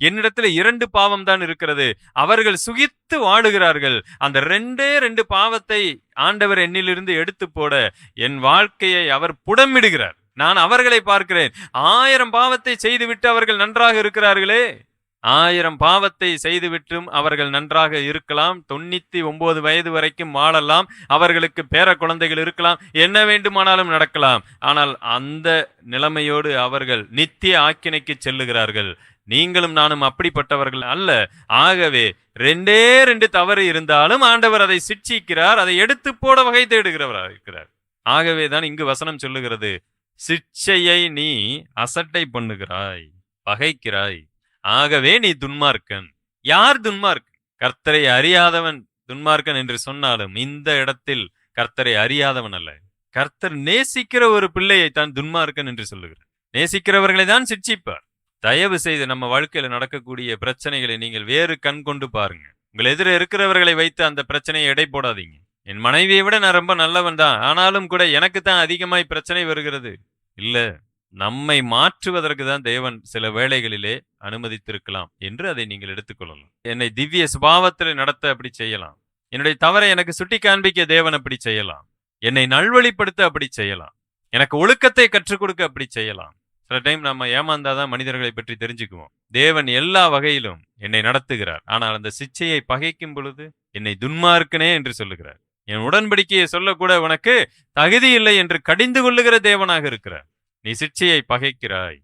என்னிடத்துல இரண்டு பாவம் தான் இருக்கிறது. அவர்கள் சுகித்து வாழுகிறார்கள். அந்த ரெண்டே ரெண்டு பாவத்தை ஆண்டவர் என்னிலிருந்து எடுத்து போட என் வாழ்க்கையை அவர் புடமிடுகிறார். நான் அவர்களை பார்க்கிறேன். ஆயிரம் பாவத்தை செய்துவிட்டு அவர்கள் நன்றாக இருக்கிறார்களே. ஆயிரம் பாவத்தை செய்துவிட்டும் அவர்கள் நன்றாக இருக்கலாம். தொண்ணூத்தி ஒன்பது வயது வரைக்கும் வாழலாம். அவர்களுக்கு பேர குழந்தைகள் இருக்கலாம். என்ன வேண்டுமானாலும் நடக்கலாம். ஆனால் அந்த நிலைமையோடு அவர்கள் நித்திய ஆக்கினைக்கு செல்லுகிறார்கள். நீங்களும் நானும் அப்படிப்பட்டவர்கள் அல்ல. ஆகவே ரெண்டே ரெண்டு தவறு இருந்தாலும் ஆண்டவர் அதை சிட்சிக்கிறார் அதை எடுத்து போட வகை தேடுகிறவராக இருக்கிறார். ஆகவே தான் இங்கு வசனம் சொல்லுகிறது. சிட்சையை நீ அசட்டை பண்ணுகிறாய். பகைக்கிறாய். ஆகவே நீ துன்மார்க்கன். யார் துன்மார்க்கன் கர்த்தரை அறியாதவன் துன்மார்க்கன் என்று சொன்னாலும் இந்த இடத்தில் கர்த்தரை அறியாதவன் அல்ல. கர்த்தர் நேசிக்கிற ஒரு பிள்ளையை தான் துன்மார்க்கன் என்று சொல்லுகிறார். நேசிக்கிறவர்களை தான் சிட்சிப்பார். தயவு செய்து நம்ம வாழ்க்கையில நடக்கக்கூடிய பிரச்சனைகளை நீங்கள் வேறு கண் கொண்டு பாருங்க. உங்கள் எதிர இருக்கிறவர்களை வைத்து அந்த பிரச்சனையை எடை போடாதீங்க. என் மனைவியை விட நான் ரொம்ப நல்லவன் தான். ஆனாலும் கூட எனக்கு தான் அதிகமாய் பிரச்சனை வருகிறது. இல்ல நம்மை மாற்றுவதற்கு தான் தேவன் சில வேளைகளிலே அனுமதித்திருக்கலாம் என்று அதை நீங்கள் எடுத்துக்கொள்ளலாம். என்னை திவ்ய சுபாவத்தில் நடத்த அப்படி செய்யலாம். என்னுடைய தவறை எனக்கு சுட்டி காண்பிக்க தேவன் அப்படி செய்யலாம். என்னை நல்வழிப்படுத்த அப்படி செய்யலாம். எனக்கு ஒழுக்கத்தை கற்றுக் கொடுக்க அப்படி செய்யலாம். சில டைம் நம்ம ஏமாந்தாதான் மனிதர்களை பற்றி தெரிஞ்சுக்குவோம். தேவன் எல்லா வகையிலும் என்னை நடத்துகிறார். ஆனால் அந்த சிச்சையை பகைக்கும் பொழுது என்னை துன்மார்க்கனே என்று சொல்லுகிறார். என் உடன்படிக்கையை சொல்லக்கூட உனக்கு தகுதி இல்லை என்று கடிந்து கொள்ளுகிற தேவனாக இருக்கிறார். நீ சிச்சையை பகைக்கிறாய்.